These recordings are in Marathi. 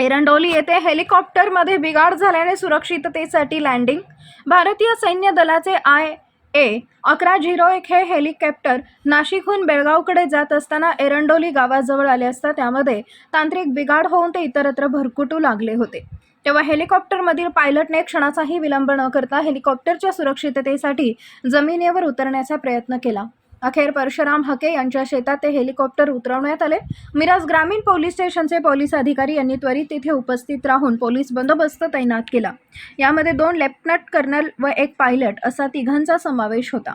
एरंडोली येथे हेलिकॉप्टरमध्ये बिघाड झाल्याने सुरक्षिततेसाठी लँडिंग. भारतीय सैन्य दलाचे आय. ए. अकरा झिरो एक हे हेलिकॉप्टर नाशिकहून बेळगावकडे जात असताना एरंडोली गावाजवळ आले असता त्यामध्ये तांत्रिक बिघाड होऊन ते इतरत्र भरकुटू लागले होते. तेव्हा हेलिकॉप्टरमधील पायलटने क्षणाचाही विलंब न करता हेलिकॉप्टरच्या सुरक्षिततेसाठी जमिनीवर उतरण्याचा प्रयत्न केला. अखेर परशुराम हके यांच्या शेतात ते हेलिकॉप्टर उतरवण्यात आले. मिराज ग्रामीण पोलीस स्टेशनचे पोलीस अधिकारी यांनी त्वरित तिथे उपस्थित राहून पोलीस बंदोबस्त तैनात केला. यामध्ये दोन लेफ्टनंट कर्नल व एक पायलट असा तिघांचा समावेश होता.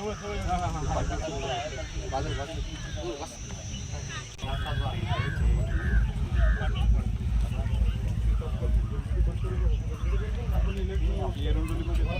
आपल्याकडे याचा